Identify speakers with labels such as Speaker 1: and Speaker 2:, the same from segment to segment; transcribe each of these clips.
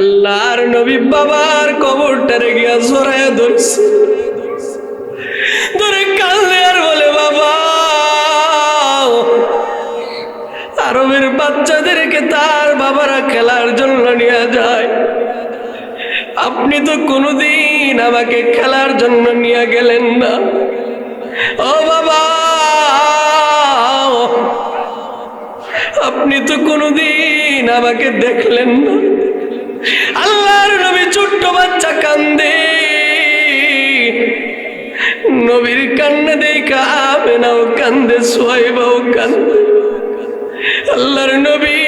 Speaker 1: আল্লাহর নবী বাবার কবরটারে গিয়া জড়ায় ধরছে। ধরে কান্দে আর বলে, বাবা, আরবের বাচ্চাদেরকে তার বাবারা খেলার জন্য নিয়ে যায়। আপনি তো কোনোদিন আমাকে খেলার জন্য নিয়ে গেলেন না। ও বাবা, আপনি তো কোনোদিন আমাকে দেখলেন না। আল্লাহর নবী ছোট্ট বাচ্চা কান্দে। নবীর কান্না দেখা আমেনাও কান্দে সোয়াইবাও কান্দে। আল্লাহর নবী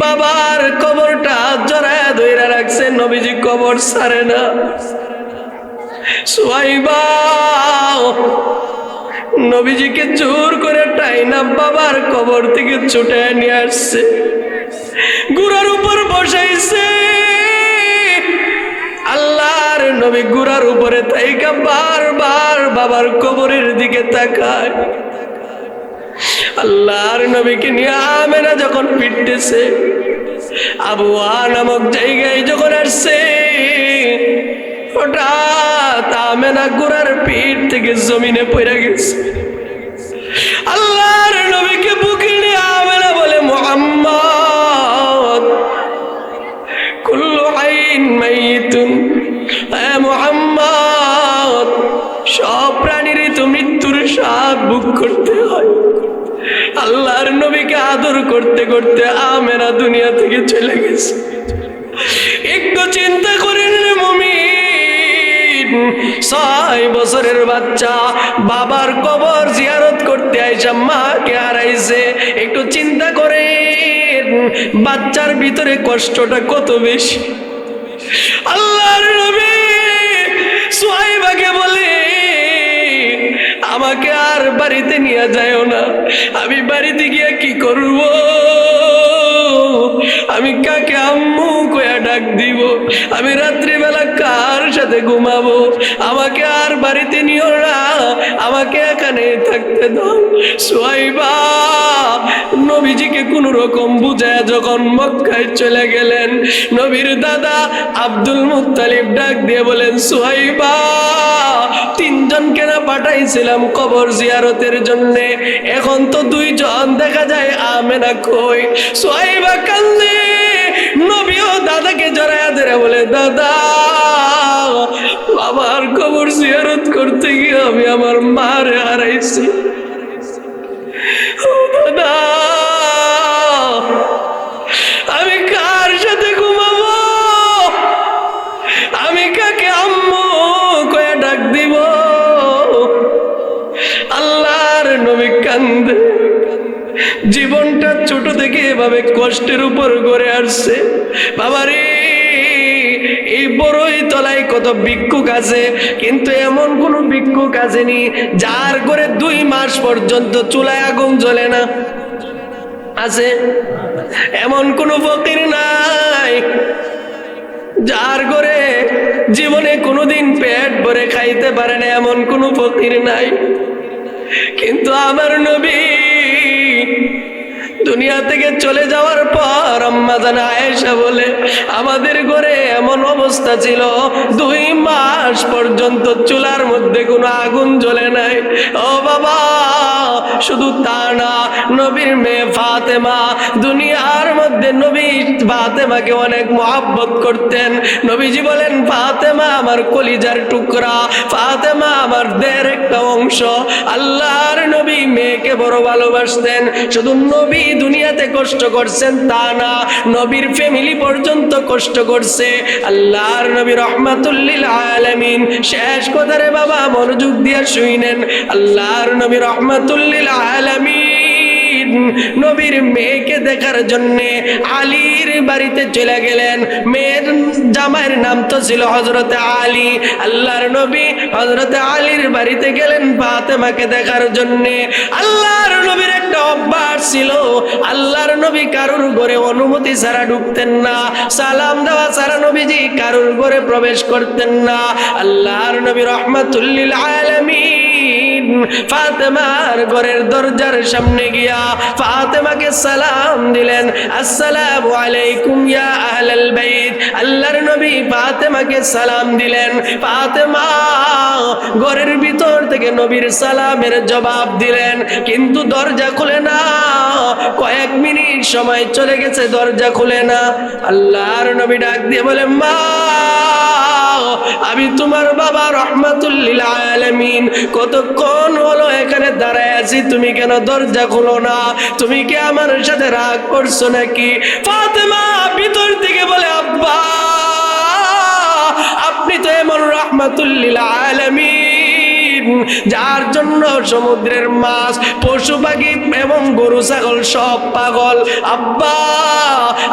Speaker 1: বাবার কবরটা জড়ায় ধইরা রাখছে, নবীজি কবর সারে না। সোয়াইবা নবীজিকে জোর করে টাইনা বাবার কবর থেকে ছুটে নিয়ে আসছে। গুড়ার উপর বসাইছে আল্লাহর নবী গুড়ার উপরে তাইকা বারবার বাবার কবরের দিকে তাকায়। আল্লাহর নবীকে নিয়ে আমেনা যখন ফিরতেছে আবুয়া নামক জায়গায় যখন আসছে, হঠাৎ আমেনা গোড়ার পিঠ থেকে জমিনে পড়ে গেছে। আল্লাহর নবীকে মৃত্যুর বুক করতে হয়। আল্লাহর নবীকে আদর করতে করতে আমেরা দুনিয়া থেকে চলে গেছে। একটু চিন্তা করেন মুমিন, ছয় বছরের বাচ্চা, বাবার কবর জিয়ারত করতে আইসা মাকে হারাইছে। একটু চিন্তা করেন, বাচ্চার ভিতরে কষ্টটা কত বেশি। আল্লাহর আমাকে আর বাড়িতে নিয়ে যায় না। আমি বাড়িতে গিয়ে কি করব? আমি কাকে আম্মু কয়া ডাক দিব? আমি রাত্রিবেলা কার সাথে ঘুমাবো? আমাকে আর বাড়িতে নিও না, আমাকে এখানে থাকতে দাও। সোয়াইবা নবীজিকে কোন রকম বুঝায় যখন মক্কায় চলে গেলেন, নবীর দাদা আব্দুল মুত্তালিব ডাক দিয়ে বলেন, সোহাইবা, তিনজনকে না পাঠাইছিলাম কবর জিয়ারতের জন্য, এখন তো দুইজন দেখা যায়, আমেনা কই? সোহাইবা কান্দে নবীও দাদাকে জড়াইয়া ধরে বলে, দাদা, বাবার কবর জিয়ারত করতে গিয়ে আমি আমার মারে হারাইছি। আমি কার সাথে আমি কাকে আম্মু কয়ে ডাক দিব? আল্লাহর নবী কান্দে থেকে এভাবে কষ্টের উপর গড়ে আসছে। বাবারে, এই বড়ই তলায় কত ভিক্ষুক আছে, কিন্তু এমন কোন ভিক্ষুক আসেনি, যার করে দুই মাস পর্যন্ত চুলায় আগুন জ্বলে না। আছে, এমন কোন ফকির নাই, যার করে জীবনে কোনোদিন পেট ভরে খাইতে পারে না, এমন কোনো ফকির নাই। কিন্তু আমার নবী দুনিয়া থেকে চলে যাওয়ার পর আম্মা জানা আয়েশা বলে, আমাদের ঘরে এমন অবস্থা ছিল, দুই মাস পর্যন্ত চুলার মধ্যে কোনো আগুন জ্বলে নাই। ও বাবা! শুধু তা না, নবীর মেয়ে ফাতেমা, দুনিয়ার মধ্যে নবী ফাতেমাকে অনেক মহাব্বত করতেন। নবীজি বলেন, ফাতেমা আমার কলিজার টুকরা, ফাতেমা আমার দের একটা অংশ। আল্লাহর নবী মেয়েকে বড় ভালোবাসতেন। শুধু নবী দুনিয়াতে কষ্ট করছেন তা না, নবীর ফ্যামিলি পর্যন্ত কষ্ট করছে। আল্লাহর নবী রহমাতুল্লিল আলামিন শেষ কথারে বাবা মনোযোগ দিয়া শুইনেন আল্লাহর নবী রহমাতুল্লিল আলামিন নবীর মেয়েকে দেখার জন্য আলীর বাড়িতে চলে গেলেন। মেয়ের জামাইয়ের নাম তো ছিল হজরত আলী। আল্লাহর নবী হজরত আলীর বাড়িতে গেলেন ফাতেমাকে দেখার জন্য। আল্লাহর নবীর একটা অভ্যাস ছিল, আল্লাহর নবী কারুর ঘরে অনুমতি ছাড়া ঢুকতেন না, সালাম দেওয়া নবীজি কারুর ঘরে প্রবেশ করতেন না। আল্লাহর নবী রহমাতুল্লিল আলামিন ফাতেমার ঘরের দরজার সামনে গিয়া ফাতেমাকে সালাম দিলেন আসসালামু আলাইকুম ইয়া আহলাল আল্লাহর নবী ফাতেমাকে সালাম দিলেন। ফাতেমা ঘরের ভিতর থেকে নবীর সালামের জবাব দিলেন। কিন্তু দরজা খুলে না। কয়েক মিনিট সময় চলে গেছে, দরজা খুলে না। আল্লাহর নবী ডাক দিয়ে বলে, মা! আমি তোমার বাবা রহমাতুল্লিল আলমিন। কতক্ষণ হলো এখানে দাঁড়ায় আছি? তুমি কেন দরজা খুলো না? তুমি কি আমার সাথে রাগ করছ নাকি? ফাতেমা ভিতর থেকে বলে, আব্বা, আপনি তো এমন রহমাতুল্লিল আলামিন। যার জন্য সমুদ্রের মাছ, পশু পাখি এবং গরু, ছাগল, সব পাগল। আব্বা,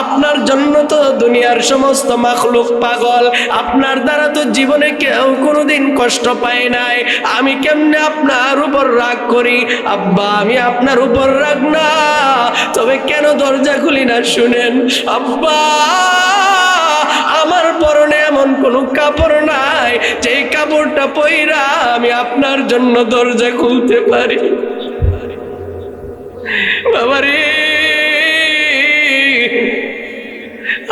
Speaker 1: আপনার জন্য তো দুনিয়ার সমস্ত মাখলুক পাগল। আপনার দ্বারা তো জীবনে কেউ কোনোদিন কষ্ট পায় নাই। আমি কেমনে আপনার উপর রাগ করি? আব্বা, আমি আপনার উপর রাগ না। তবে কেন দরজা খুলি না শুনেন? আব্বা আমার পরনে এমন কোনো কাপড় নাই যে কাপড়টা পইরা আমি আপনার জন্য দরজা খুলতে পারি। বাবারে,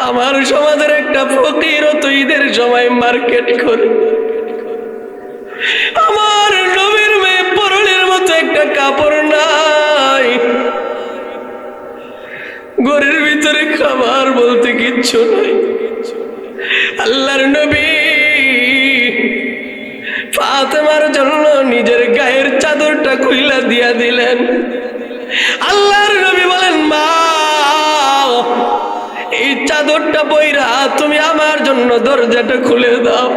Speaker 1: আমার সমাজের একটা ফকির তো ঈদের সময় মার্কেট করে। আমার নবীর মেয়ে পরনের মতো একটা কাপড় নাই। ঘরের ভিতরে খাবার বলতে কিচ্ছু নাই। আল্লাহর নবী ফাতেমার জন্য নিজের গায়ের চাদরটা খুইলা দিয়া দিলেন। আল্লাহর নবী বলেন মা এই চাদরটা বইরা তুমি আমার জন্য দরজাটা খুলে দাও।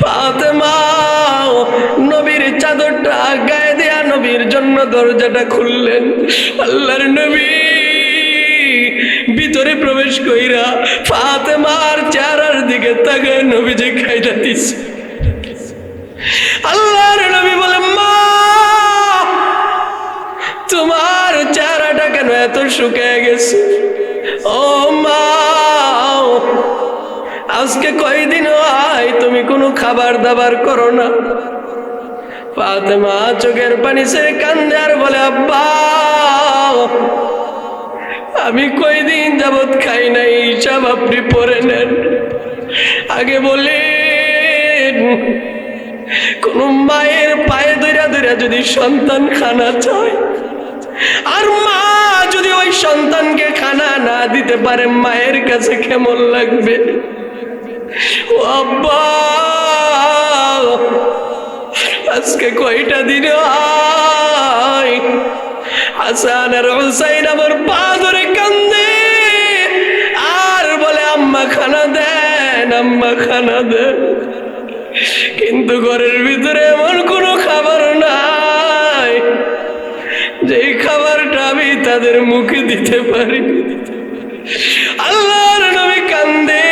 Speaker 1: ফাতেমা, নবীর চাদরটা গায়ে দেয়া নবীর জন্য দরজাটা খুললেন। আল্লাহর নবী ভিতরে প্রবেশ কইরা ফাতেমার চারার দিকে তাকায় নবীজি খাইটা দিছে। আল্লাহর নবী বলে, মা, তোমার চারাটা কেন এত শুকিয়ে গেছে? ও মা, আজকে কয়দিন হয় তুমি কোনো খাবার দাবার করো না? ফাতেমা চোখের পানি ছেড়ে কান্দে আর বলে, আব্বা আমি কয়দিন যাবৎ খাই নাই, সব আপনি পরে নেন। আগে বলে কোন মায়ের পায়ে ধরে ধরে যদি সন্তান খানা চায়, আর মা যদি ওই সন্তানকে খানা না দিতে পারে, মায়ের কাছে কেমন লাগবে? ও আব্বা, আজকে কয়টা দিন হাসান আর হুসাইন আমার পা খানা দেন কিন্তু ঘরের ভিতরে এমন কোনো খাবার নাই, যেই খাবারটা আমি তাদের মুখে দিতে পারি। আল্লাহর নবী কান্দে,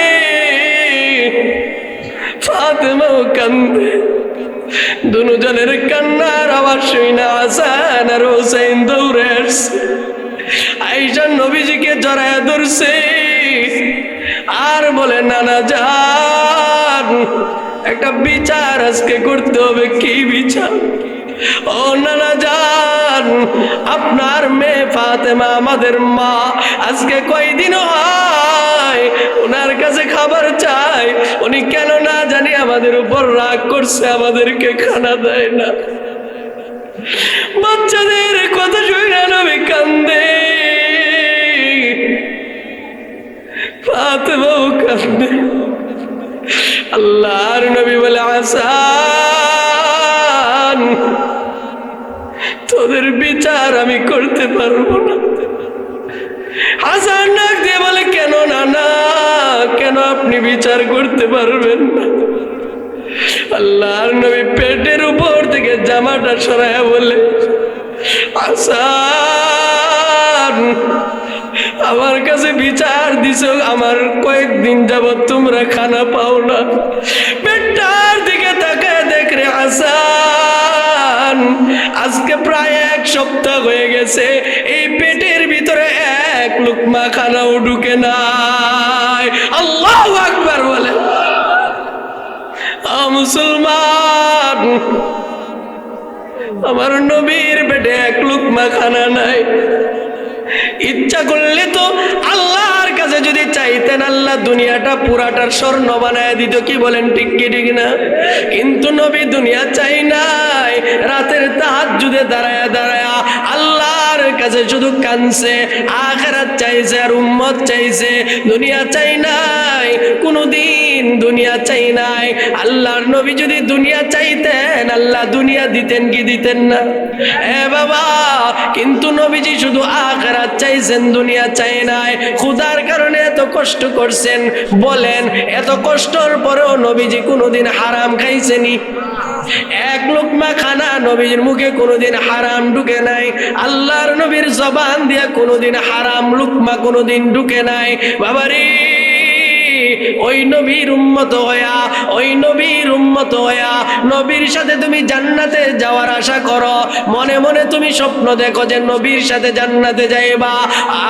Speaker 1: ফাতেমাও কান্দে। দুজনের কান্নার আওয়াজ না আসান আর হোসেন দৌড়ে আসছে। আইসা নবীজিকে জড়ায় ধরছে। আর বলে নানা যান একটা বিচার আজকে করতে হবে, কি বিচার? ও নানা যান আপনার মেয়ে ফাতেমা আমাদের মা, আজকে কয়দিন হয়? ওনার কাছে খাবার চাই। উনি কেন না জানি আমাদের উপর রাগ করছে, আমাদেরকে খানা দেয় না। বাচ্চাদের কথা শুনে নবী কান্দে। ফাতেমাও কান্দে। আল্লাহর নবী বলে, আসান, তোদের বিচার আমি করতে পারব না। হাসান ডাক দিয়ে বলে, কেন না না, কেন আপনি বিচার করতে পারবেন না? আল্লাহর নবী পেটের উপর থেকে জামাটা সরায় বলে, আসান আমার কাছে বিচার দিছ, আমার কয়েকদিন যাবত তোমরা খানা পাও না। পেটটার দিকে তাকায় দেখ রে আসান আজকে প্রায় এক সপ্তাহ হয়ে গেছে, এই পেটের ভিতরে এক লুকমা খানাও ঢুকে নাই। আল্লাহ আকবার বলে। মুসলমান, আমার নবীর পেটে এক লুকমা খানা নাই। ইচ্ছা করলে তো আল্লাহর কাছে যদি চাইতেন, আল্লাহ দুনিয়াটা পুরাটার স্বর্ণ বানায় দিত। কি বলেন ঠিক কি, ঠিক না? কিন্তু নবী দুনিয়া চাই নাই, রাতের তাহাজুদে দাঁড়ায় দাঁড়ায় আল্লাহর কাছে শুধু কানছে আখেরাত চাইছে আর উম্মত চাইছে। দুনিয়া চাই নাই, কোনোদিন দুনিয়া চাই নাই। আল্লাহর নবী যদি দুনিয়া চাইতেন, আল্লাহ দুনিয়া দিতেন কি দিতেন না? এ বাবা, কিন্তু নবীজি শুধু আখেরাত চাইছেন, দুনিয়া চাই নাই। ক্ষুধার কারণে এত কষ্ট করছেন, বলেন, এত কষ্টর পরেও নবীজি কোনোদিন হারাম খাইছেনি। লোকমা খানা নবীর মুখে কোনোদিন হারাম ঢুকে নাই। আল্লাহর নবীর জবান দিয়া কোনোদিন হারাম, লুকমা কোনোদিন ঢুকে নাই। বাবারে! ওই নবীর উম্মত হয়া ওই নবীর উম্মত হয়া নবীর সাথে তুমি জান্নাতে যাওয়ার আশা করো। মনে মনে তুমি স্বপ্ন দেখো যে নবীর সাথে জান্নাতে যাইবা।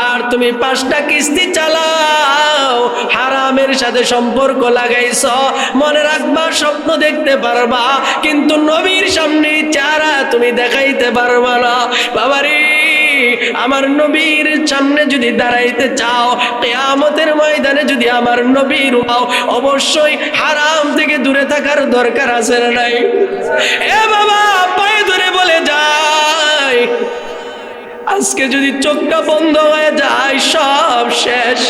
Speaker 1: আর তুমি পাঁচটা কিস্তি চালাও, হারামের সাথে সম্পর্ক লাগাইছ। মনে রাখবা, স্বপ্ন দেখতে পারবা, কিন্তু নবীর সামনে চারা তুমি দেখাইতে পারবা না। বাবারে আমার নবীর সামনে যদি দাঁড়াইতে চাও, কেয়ামতের ময়দানে যদি আমার নবীর হও অবশ্যই হারাম থেকে দূরে থাকার দরকার আছে নাই? এ বাবা, পায়ে ধরে বলে যায় আজকে যদি চোখটা বন্ধ হয়ে যায়, সব শেষ।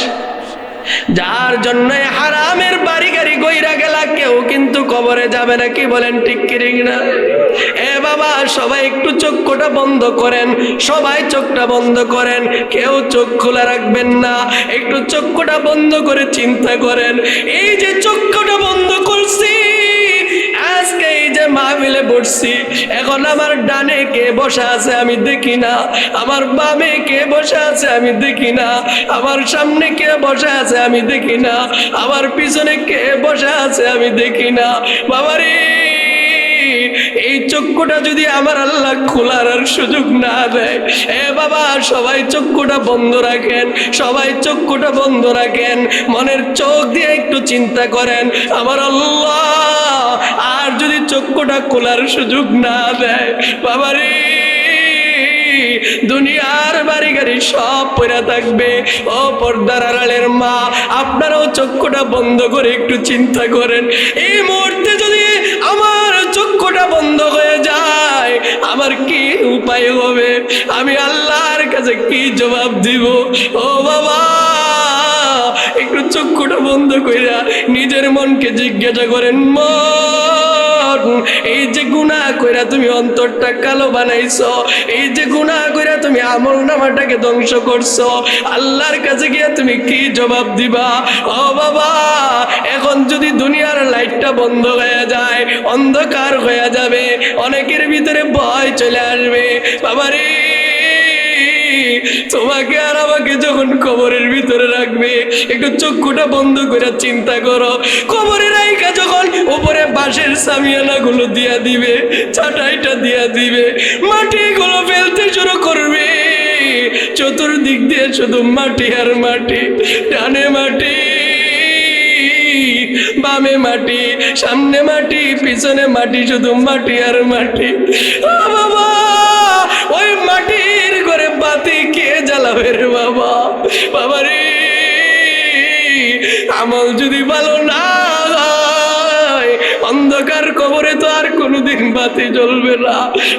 Speaker 1: যার জন্য হারামের বাড়ি গইরা গেলা, কেউ কিন্তু কবরে যাবে না। কি বলেন, ঠিক কিরিং না? এ বাবা, সবাই একটু চক্ষুটা বন্ধ করেন। সবাই চোখটা বন্ধ করেন। কেউ চোখ খোলা রাখবেন না। একটু চক্ষুটা বন্ধ করে চিন্তা করেন। এই যে চক্ষুটা বন্ধ করছি, আজকে যে মাহফিলে বসছি, এখন আমার ডানে কে বসে আছে আমি দেখি না। আমার বামে কে বসে আছে আমি দেখি না। আমার সামনে কে বসে আছে আমি দেখি না। আমার পিছনে কে বসে আছে আমি দেখি না। বাবারে! এই চক্ষুটা যদি আমার আল্লাহ খোলার আর সুযোগ না দেয়, এ বাবা, সবাই চক্ষুটা বন্ধ রাখেন, সবাই চক্ষুটা বন্ধ রাখেন, মনের চোখ দিয়ে একটু চিন্তা করেন, আমার আল্লাহ, আর যদি চক্ষুটা খোলার সুযোগ না দেয় বাবারে দুনিয়ার বাড়ি গাড়ি সব পড়ে থাকবে, ও পর্দার আড়ালের মা, আপনারাও চক্ষুটা বন্ধ করে একটু চিন্তা করেন, এই মুহূর্তে চক্ষুটা বন্ধ হয়ে যায়। আমার কি উপায় হবে? আমি আল্লাহর কাছে কি জবাব দিব? ও বাবা, একটু চক্ষুটা বন্ধ করিয়া নিজের মনকে জিজ্ঞাসা করেন মন এই যে গুণা কইরা তুমি অন্তরটা কালো বানাইছো, এই যে গুণা কইরা তুমি আমল নামাটাকে ধ্বংস করছ, আল্লাহর কাছে গিয়া তুমি কি জবাব দিবা? ও বাবা, এখন যদি দুনিয়ার লাইটটা বন্ধ হয়ে যায়, অন্ধকার হয়ে যাবে, অনেকের ভিতরে ভয় চলে আসবে। বাবারে, তোমাকে আর আমাকে যখন কবরের ভিতরে রাখবে, একটু চক্ষুটা বন্ধ করে চিন্তা করো। কবরে রাইকা যখন উপরে বাঁশের সামিয়ানা গুলো দিয়া দিবে চাটাইটা দিয়া দিবে মাটি গুলো ফেলতে শুরু করবে। চতুর্দিক দিয়ে শুধু মাটি আর মাটি, ডানে মাটি, বামে মাটি, সামনে মাটি, পিছনে মাটি, শুধু মাটি আর মাটি। বাবা, ওই মাটির ঘরে বাতি কে জ্বালাবে রে বাবা? বাবা রে আমল যদি ভালো না অন্ধকার কবরে তো আর কোনোদিন বাতি জ্বলবে না।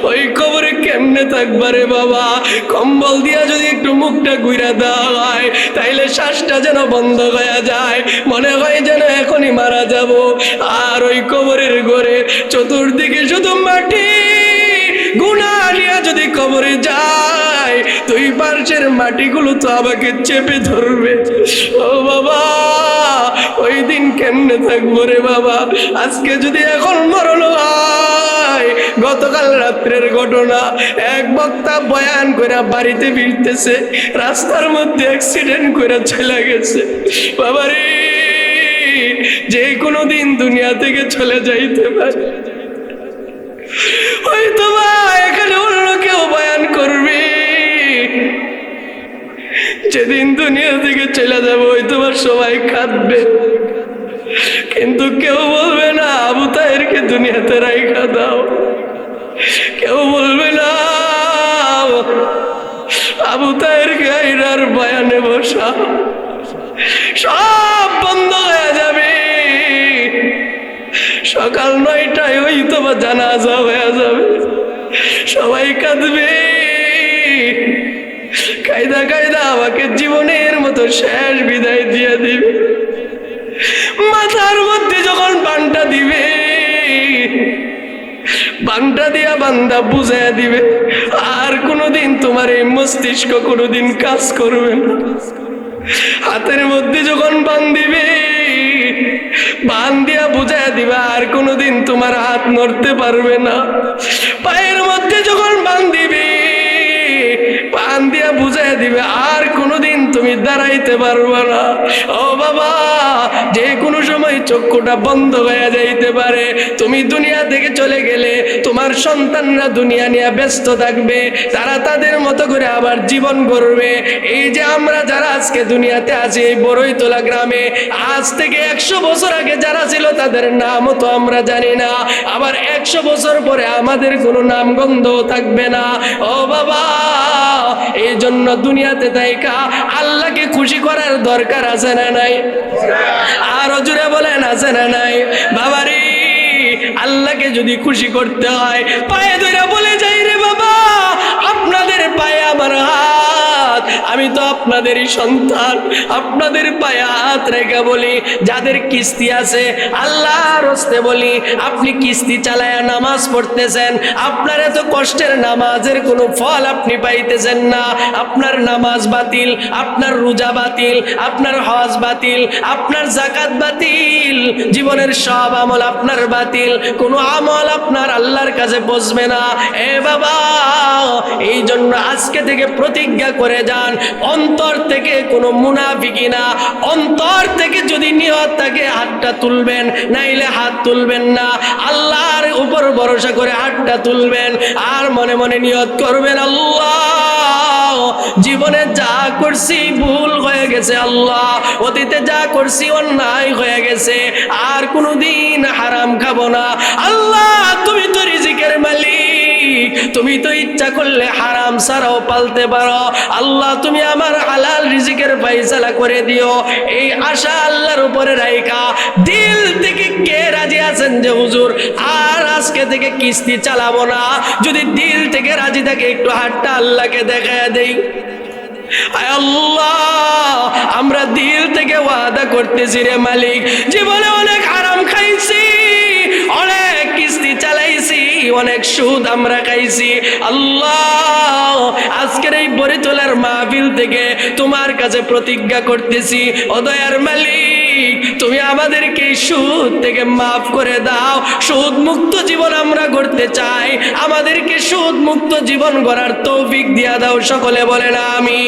Speaker 1: ওই কবরে কেমনে থাকবারে বাবা? কম্বল দিয়া যদি একটু মুখটা ঘুরা দেওয়া হয়, তাইলে শ্বাসটা যেন বন্ধ হয়ে যায়। মনে হয় যেন এখনই মারা যাব। আর ওই কবরের ঘরে চতুর্দিকে শুধু মাটি। গুণা নিয়ে যদি কবরে যায়, দুই পার্শ্বের মাটিগুলো তো আমাকে চেপে ধরবে। ও বাবা, ওই দিন কেমনে থাকব রে বাবা? আজকে যদি এখন মরণ হয়, গতকাল রাত্রের ঘটনা। এক বক্তা বয়ান করে বাড়িতে ফিরতেছে, রাস্তার মধ্যে অ্যাক্সিডেন্ট করে চলে গেছে। বাবারে যে কোনো দিন দুনিয়া থেকে চলে যাইতে পারে। যেদিন দুনিয়া থেকে চলে যাব সবাই কিন্তু কেউ বলবে না, আবু তাহেরকে দুনিয়াতে রাইখা দাও। কেউ বলবে না, আবু তাহেরকে আইরার বয়ানে বসা। সব বন্ধ হয়ে সকাল নয়টায় হইতো বা জানাজা হয়ে যাবে। সবাই কাঁদবে। কায়দা কায়দা আমাকে জীবনের মতো শেষ বিদায় দিয়ে দিবে। মাথার মধ্যে যখন বানটা দিবে, বানটা দিয়া বান্দা বুঝাইয়া দিবে, আর কোনোদিন তোমার এই মস্তিষ্ক কোনোদিন কাজ করবে না। হাতের মধ্যে যখন বান দিবে বান দিয়া বুঝাই দিবা, আর কোনোদিন তোমার হাত নড়তে পারবে না। পায়ের মধ্যে যখন বান দিবি পান দিয়া বুঝাই দিবে, আর কোনোদিন তুমি দাঁড়াইতে পারবে না। ও বাবা, যে কোনো সময় চক্ষুটা বন্ধ হয়ে যাইতে পারে। তুমি দুনিয়া থেকে চলে গেলে তোমার সন্তানরা দুনিয়া নিয়ে ব্যস্ত থাকবে। তারা তাদের মতো করে আবার জীবন করবে এই যে আমরা যারা আজকে দুনিয়াতে আছি, এই বড়ইতলা গ্রামে, আজ থেকে একশো বছর আগে যারা ছিল, তাদের নামও তো আমরা জানি না। আবার একশো বছর পরে আমাদের কোনো নাম গন্ধও থাকবে না। ও বাবা, এই জন্য দুনিয়াতে তাইকা আল্লাহকে খুশি করার দরকার আছে না নাই? আর জুড়ে বলেন, আছে না নাই? বাবা রে আল্লাহকে যদি খুশি করতে হয়, পায়ে ধরে বলে যাই রে বাবা, আপনাদের পায়ে আমার হাত আমি তো আপনাদেরই সন্তান। আপনাদের পায়ে হাত রেখে বলি, যাদের কিস্তি আছে, আল্লাহর হস্তে বলি, আপনি কিস্তি চালায়া নামাজ পড়তেছেন, আপনার এত কষ্টের নামাজের কোনো ফল আপনি পাইতেছেন না। আপনার নামাজ বাতিল, আপনার রোজা বাতিল, আপনার হজ বাতিল, আপনার জাকাত বাতিল, জীবনের সব আমল আপনার বাতিল, কোনো আমল আপনার আল্লাহর কাছে বসবে না। এ বাবা এই জন্য আজকে থেকে প্রতিজ্ঞা করে যান অন্তর থেকে কোনো মুনাফিকি না। অন্তর থেকে যদি নিয়ত থাকে, হাতটা তুলবেন, নাইলে হাত তুলবেন না। আল্লাহর উপর ভরসা করে হাতটা তুলবেন, আর মনে মনে নিয়ত করবেন, আল্লাহ, জীবনে যা করছি ভুল হয়ে গেছে, আল্লাহ, অতীতে যা করছি অন্যায় হয়ে গেছে, আর কোনোদিন হারাম খাব না। আল্লাহ, তুমি তো রিজিকের মালিক। তুমি তো ইচ্ছা করলে হারাম ছাড়াও পালতে পারো। আল্লাহ, তুমি আমার হালাল রিজিকের ফাইসালা করে দিও। এই আশা আল্লাহর উপরে রাইকা দিল থেকে কে রাজি আছেন যে হুজুর? আর আজকে থেকে কিস্তি চালাবো না। যদি দিল থেকে রাজি থাকে, একটু হাতটা আল্লাহকে দেখা দেই। আমরা দিল থেকে ওয়াদা করতেছি রে মালিক। জীবনে অনেক আরাম খাইছি, অনেক চালাইছি, অনেক সুদ আমরা খাইছি। আল্লাহ, আজকের এই বরিতলার মাহফিল থেকে তোমার কাছে প্রতিজ্ঞা করতেছি। অদয়ার মালিক, তুমি আমাদেরকে সুদ থেকে মাফ করে দাও। সুদ মুক্ত জীবন আমরা করতে চাই। আমাদেরকে সুদ মুক্ত জীবন গড়ার তৌফিক দিয়া দাও। সকলে বলেন আমি